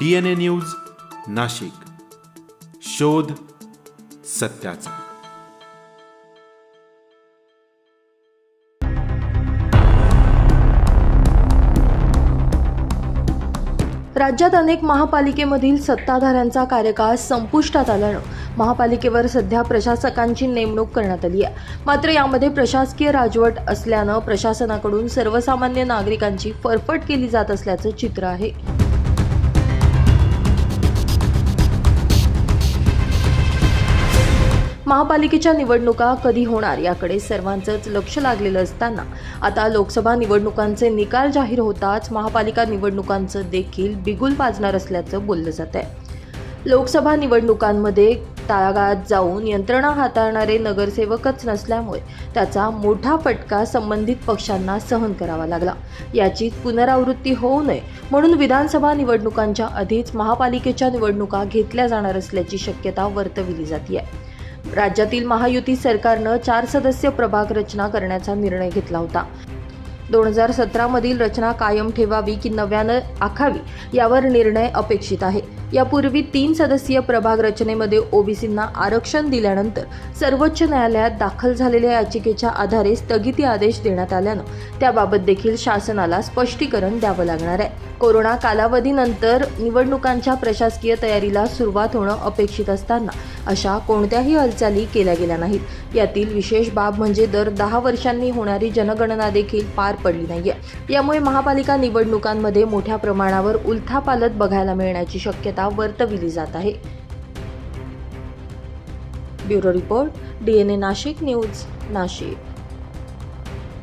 DNA news Nashik. शोध सत्याचा. राज्यात अनेक महापालिकेमधील सत्ताधाऱ्यांचा कार्यकाळ संपुष्टात आल्यानं महापालिकेवर सध्या प्रशासकांची नेमणूक करण्यात आली आहे. मात्र यामध्ये प्रशासकीय राजवट असल्यानं प्रशासनाकडून सर्वसामान्य नागरिकांची फरफट केली जात असल्याचं चित्र आहे. महापालिकेच्या निवडणुका कधी होणार याकडे सर्वांचंच लक्ष लागलेलं असताना आता लोकसभा निवडणुकांचे निकाल जाहीर होताच महापालिका निवडणुकांचं देखील बिगुल पाजणार असल्याचं बोललं जात आहे. लोकसभा निवडणुकांमध्ये तळागाळात जाऊन यंत्रणा हाताळणारे नगरसेवकच नसल्यामुळे त्याचा मोठा फटका संबंधित पक्षांना सहन करावा लागला. याची पुनरावृत्ती होऊ नये म्हणून विधानसभा निवडणुकांच्या आधीच महापालिकेच्या निवडणुका घेतल्या जाणार असल्याची शक्यता वर्तविली जाते राज्यातील महायुती सरकारनं चार सदस्य प्रभाग रचना करण्याचा निर्णय घेतला होता. दोन हजार सतरामधील रचना कायम ठेवावी की नव्यानं आखावी यावर निर्णय अपेक्षित आहे. यापूर्वी तीन सदस्यीय प्रभाग रचनेमध्ये ओबीसींना आरक्षण दिल्यानंतर सर्वोच्च न्यायालयात दाखल झालेल्या याचिकेच्या आधारे स्थगिती आदेश देण्यात आल्यानं त्याबाबत देखील शासनाला स्पष्टीकरण द्यावं लागणार आहे. कोरोना कालावधीनंतर निवडणुकांच्या प्रशासकीय तयारीला सुरुवात होणं अपेक्षित असताना अशा कोणत्याही हालचाली केल्या गेल्या नाहीत. यातील विशेष बाब म्हणजे दर दहा वर्षांनी होणारी जनगणना देखील पार पडली नाहीये. यामुळे महापालिका निवडणुकांमध्ये मोठ्या प्रमाणावर उलथापालत बघायला मिळण्याची शक्यता वर्तविली जात आहे. Bureau report DNA Nashik news Nashik.